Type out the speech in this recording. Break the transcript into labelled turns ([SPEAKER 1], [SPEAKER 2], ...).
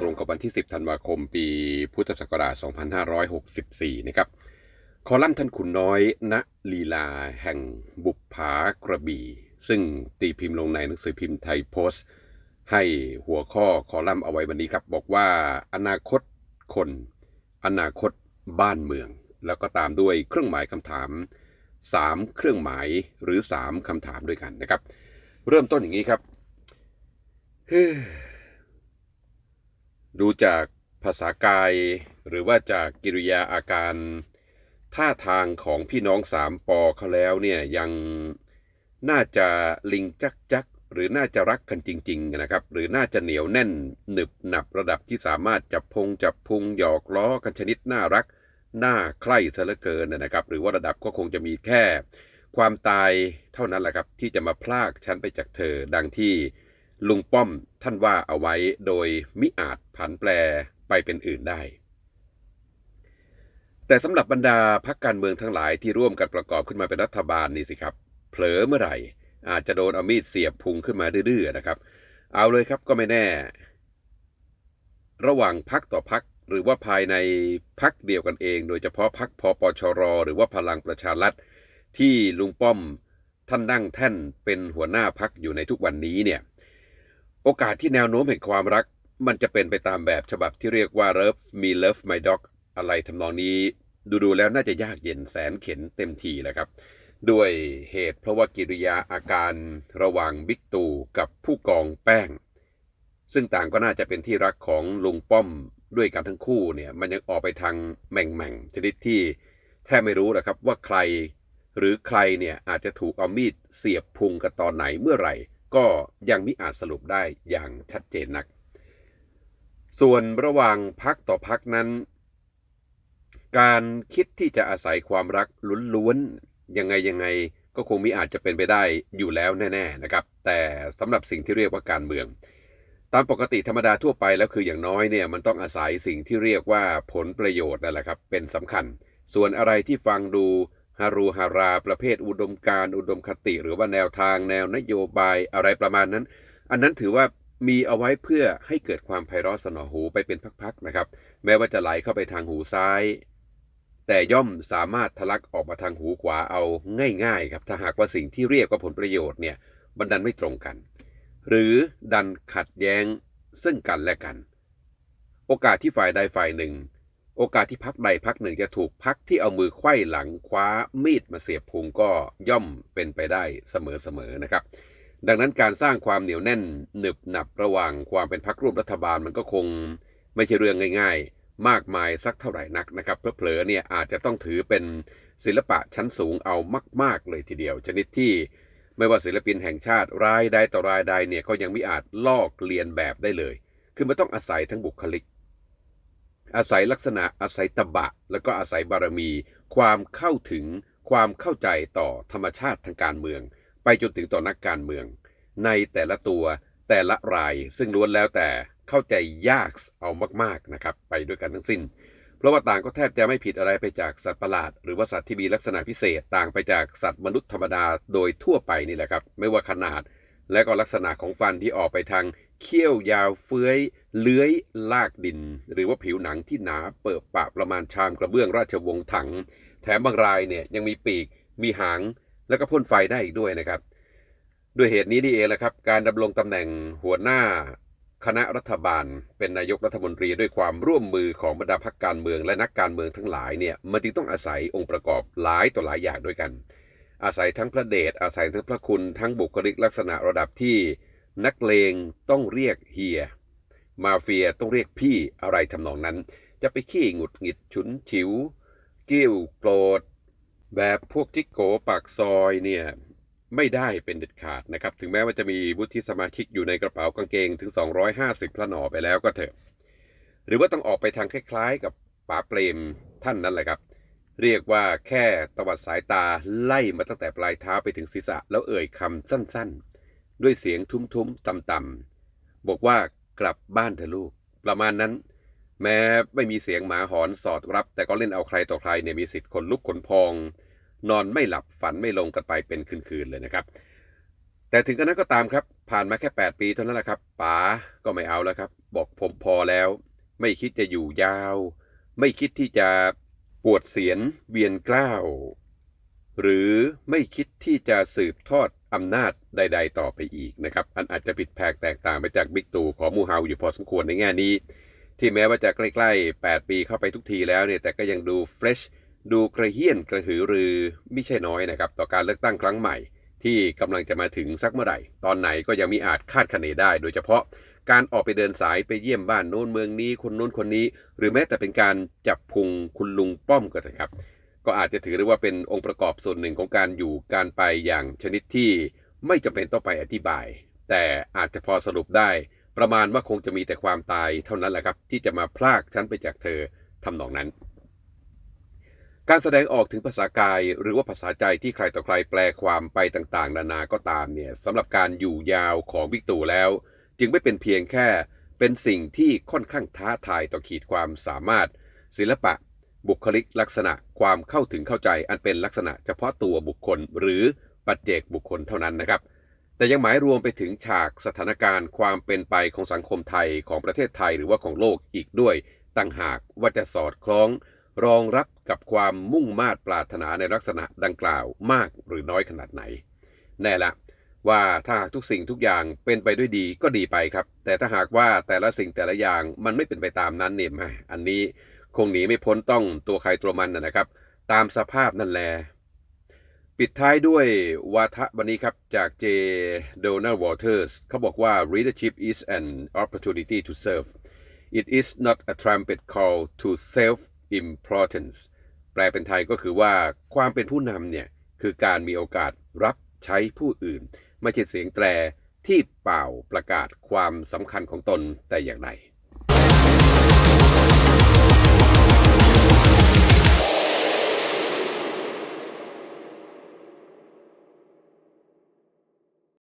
[SPEAKER 1] ตรงกับวันที่ 10 ธันวาคม ปีพุทธศักราช 2564 นะครับ คอลัมน์ท่านขุนน้อยณลีลาแห่งบุปผากระบี่ ซึ่งตีพิมพ์ลงในหนังสือพิมพ์ไทยโพสต์ ให้หัวข้อคอลัมน์เอาไว้วันนี้ครับ บอกว่าอนาคตคน อนาคตบ้านเมือง แล้วก็ตามด้วยเครื่องหมายคำถาม 3 เครื่องหมายหรือ 3คำถามด้วยกันนะครับ เริ่มต้นอย่างนี้ครับ ดูจากภาษากาย หรือว่าจากกิริยาอาการท่าทางของพี่น้องสามปอเขาแล้วเนี่ยยังน่าจะลิงจักจักหรือน่าจะรักกันจริงๆนะครับ หรือน่าจะเหนียวแน่นหนึบหนับระดับที่สามารถจับพงจับพุงหยอกล้อกันชนิดน่ารักน่าใคร่ซะเหลือเกินนะครับ หรือว่าระดับก็คงจะมีแค่ ความตายเท่านั้นแหละครับที่จะมาพลากฉันไปจากเธอดังที่ ลุงป้อมท่านว่าเอาไว้โดยมิอาจผันแปรไปเป็นอื่นได้ แต่สำหรับบรรดาพักการเมืองทั้งหลายที่ร่วมกันประกอบขึ้นมาเป็นรัฐบาลนี่สิครับ เผลอเมื่อไหร่ อาจจะโดนเอามีดเสียบพุงขึ้นมาดื้อๆนะครับ เอาเลยครับก็ไม่แน่ ระหว่างพักต่อพักหรือว่าภายในพักเดียวกันเอง โดยเฉพาะพักพปชร หรือว่าพลังประชารัฐที่ลุงป้อมท่านนั่งแท่นเป็นหัวหน้าพักอยู่ในทุกวันนี้เนี่ย โอกาสที่แนวโน้มแห่งความรัก มันจะเป็นไปตามแบบฉบับที่เรียกว่า Love Me Love My Dog อะไรทำนองนี้ ดูๆแล้วน่าจะยากเย็นแสนเข็นเต็มทีแหละครับ ด้วยเหตุเพราะว่ากิริยาอาการระหว่างบิ๊กตู่กับผู้กองแป้ง ซึ่งต่างก็น่าจะเป็นที่รักของลุงป้อมด้วยกันทั้งคู่เนี่ยมันยังออกไปทางแหม่งชนิดที่แทบไม่รู้หรอกครับว่าใคร หรือใครเนี่ยอาจจะถูกเอามีดเสียบพุงกันตอนไหนเมื่อไหร่ ก็ยังมิอาจสรุปได้อย่างชัดเจนนัก ส่วนระหว่างพักต่อพักนั้น การคิดที่จะอาศัยความรักล้วนๆยังไงยังไงก็คงมิอาจจะเป็นไปได้อยู่แล้วแน่ๆนะครับ แต่สำหรับสิ่งที่เรียกว่าการเมือง ตามปกติธรรมดาทั่วไปแล้วคืออย่างน้อยเนี่ยมันต้องอาศัยสิ่งที่เรียกว่าผลประโยชน์นั่นแหละครับเป็นสำคัญ ส่วนอะไรที่ฟังดู ฮารูฮาราประเภทอุดมการอุดมคติ หรือว่าแนวทางแนวนโยบายอะไรประมาณนั้น อันนั้นถือว่ามีเอาไว้เพื่อให้เกิดความไพเราะสนอหูไปเป็นพักๆนะครับ แม้ว่าจะไหลเข้าไปทางหูซ้าย แต่ย่อมสามารถทะลักออกมาทางหูขวาเอาง่ายๆครับถ้าหากว่าสิ่งที่เรียกว่าผลประโยชน์เนี่ยมันดันไม่ตรงกัน หรือดันขัดแย้งซึ่งกันและกัน โอกาสที่ฝ่ายใดฝ่ายหนึ่ง โอกาสที่พักใดพักหนึ่งจะถูกพักที่เอามือไขว้หลังคว้ามีดมาเสียบพุงก็ย่อมเป็นไปได้เสมอๆนะครับ ดังนั้นการสร้างความเหนียวแน่นหนึบหนับระหว่างความเป็นพักร่วมรัฐบาลมันก็คงไม่ใช่เรื่องง่าย ๆ มากมายสักเท่าไหร่นักนะครับเผลอๆเนี่ยอาจจะต้องถือเป็นศิลปะชั้นสูงเอามาก ๆ เลยทีเดียว ชนิดที่ไม่ว่าศิลปินแห่งชาติรายใดต่อรายใดเนี่ยก็ยังไม่อาจลอกเลียนแบบได้เลย คือมันต้องอาศัยทั้งบุคลิก อาศัยลักษณะอาศัยตบะ แล้วก็อาศัยบารมี ความเข้าถึงความเข้าใจต่อธรรมชาติทางการเมือง ไปจนถึงต่อนักการเมือง ในแต่ละตัวแต่ละรายซึ่งล้วนแล้วแต่เข้าใจยากเอามากๆนะครับไปด้วยกันทั้งสิ้น เพราะว่าต่างก็แทบจะไม่ผิดอะไรไปจากสัตว์ประหลาด หรือว่าสัตว์ที่มีลักษณะพิเศษต่างไปจากสัตว์มนุษย์ธรรมดาโดยทั่วไปนี่แหละครับ ไม่ว่าขนาด และก็ลักษณะของฟันที่ออกไปทางเขี้ยวยาวเฟื้อยเลื้อยลากดิน หรือว่าผิวหนังที่หนาเปิดปะประมาณชามกระเบื้องราชวงศ์ถัง แถมบางรายเนี่ยยังมีปีก มีหาง แล้วก็พ่นไฟได้อีกด้วยนะครับ ด้วยเหตุนี้นี่เองแหละครับ การดำรงตำแหน่งหัวหน้า คณะรัฐบาล เป็นนายกรัฐมนตรีด้วยความร่วมมือของบรรดาพรรคการเมืองและนักการเมืองทั้งหลายเนี่ยมันจึงต้องอาศัยองค์ประกอบหลายต่อหลายอย่างด้วยกัน อาศัยทั้งพระเดชอาศัยทั้งพระคุณทั้งบุคลิกลักษณะระดับที่ นักเลงต้องเรียกเฮีย มาเฟียต้องเรียกพี่อะไรทำนองนั้น จะไปขี้หงุดหงิดฉุนฉิว กิ้วโกรธ แบบพวกที่โกปากซอยเนี่ยไม่ได้เป็นเด็ดขาดนะครับ ถึงแม้ว่าจะมีวุฒิสมาชิกอยู่ในกระเป๋ากางเกงถึง 250 พระหนอไปแล้วก็เถอะ หรือว่าต้องออกไปทางคล้ายๆ กับป๋าเปรมท่านนั้นแหละครับ เรียกว่าแค่ตวัดสายตาไล่มาตั้งแต่ปลายเท้าไปถึงศีรษะแล้วเอ่ยคำสั้นๆ ด้วยเสียงทุ้มๆต่ำๆบอกว่ากลับบ้านเถอะลูก ประมาณนั้น แม้ไม่มีเสียงหมาหอนสอดรับ แต่ก็เล่นเอาใครต่อใครเนี่ยมีสิทธิ์ขนลุกขนพอง นอนไม่หลับฝันไม่ลงกันไปเป็นคืนๆเลยนะครับ แต่ถึงกระนั้นก็ตามครับ ผ่านมาแค่ 8 ปีเท่านั้นแหละครับป๋าก็ไม่เอาแล้วครับ บอกผมพอแล้ว ไม่คิดจะอยู่ยาว ไม่คิดที่จะ ปวดเสียนเวียนกล้าว หรือไม่คิดที่จะสืบทอดอำนาจใด ๆ ต่อไปอีกนะครับอันอาจจะผิดแผกแตกต่างไปจากบิ๊กตู่ของมูเฮาอยู่พอสมควรในแง่นี้ ที่แม้ว่าจะใกล้ ๆ 8 ปีเข้าไปทุกทีแล้วเนี่ยแต่ก็ยังดูเฟรชดูกระเฮี้ยนกระหือรือไม่ใช่น้อยนะครับต่อการเลือกตั้งครั้งใหม่ ที่กำลังจะมาถึงสักเมื่อไหร่ ตอนไหนก็ยังมีอาจคาดคะเนได้ โดยเฉพาะ การออกไปเดินสายไปเยี่ยมบ้านโน้นเมืองนี้คนโน้นคนนี้ หรือแม้แต่เป็นการจับพุงคุณลุงป้อมก็เถอะครับ ก็อาจจะถือได้ว่าเป็นองค์ประกอบส่วนหนึ่งของการอยู่การไปอย่างชนิดที่ไม่จำเป็นต้องไปอธิบาย แต่อาจจะพอสรุปได้ ประมาณว่าคงจะมีแต่ความตายเท่านั้นแหละครับ ที่จะมาพลากฉันไปจากเธอทำนองนั้น การแสดงออกถึงภาษากายหรือว่าภาษาใจที่ใครต่อใครแปลความไปต่างๆ นานาก็ตามเนี่ยสำหรับการอยู่ยาวของบิ๊กตู่แล้ว จึงไม่เป็นเพียงแค่เป็นสิ่งที่ค่อนข้างท้าทายต่อขีดความสามารถ ศิลปะ บุคลิกลักษณะความเข้าถึงเข้าใจอันเป็นลักษณะเฉพาะตัวบุคคลหรือปัจเจกบุคคลเท่านั้นนะครับ แต่ยังหมายรวมไปถึงฉากสถานการณ์ความเป็นไปของสังคมไทยของประเทศไทยหรือว่าของโลกอีกด้วยต่างหากว่าจะสอดคล้อง รองรับกับความมุ่งมา่ปรารถนาในลักษณะดังกล่าวมากหรือน้อยขนาดไหน แน่ละ ว่าถ้าหากทุกสิ่งทุกอย่างเป็นไปด้วยดีก็ดีไปครับ แต่ถ้าหากว่าแต่ละสิ่งแต่ละอย่างมันไม่เป็นไปตามนั้นเนี่ยอันนี้คงหนีไม่พ้นต้องตัวใครตัวมันนะครับ ตามสภาพนั่นแหละปิดท้ายด้วยวาทะวันนี้ครับ จากเจโดนัลด์วอเตอร์สเขาบอกว่า leadership is an opportunity to serve it is not a trumpet call to self importance แปลเป็นไทยก็คือว่าความเป็นผู้นำเนี่ย คือการมีโอกาสรับใช้ผู้อื่น ไม่ใช่เสียงแตรที่เป่าประกาศความสำคัญของตนแต่อย่างใด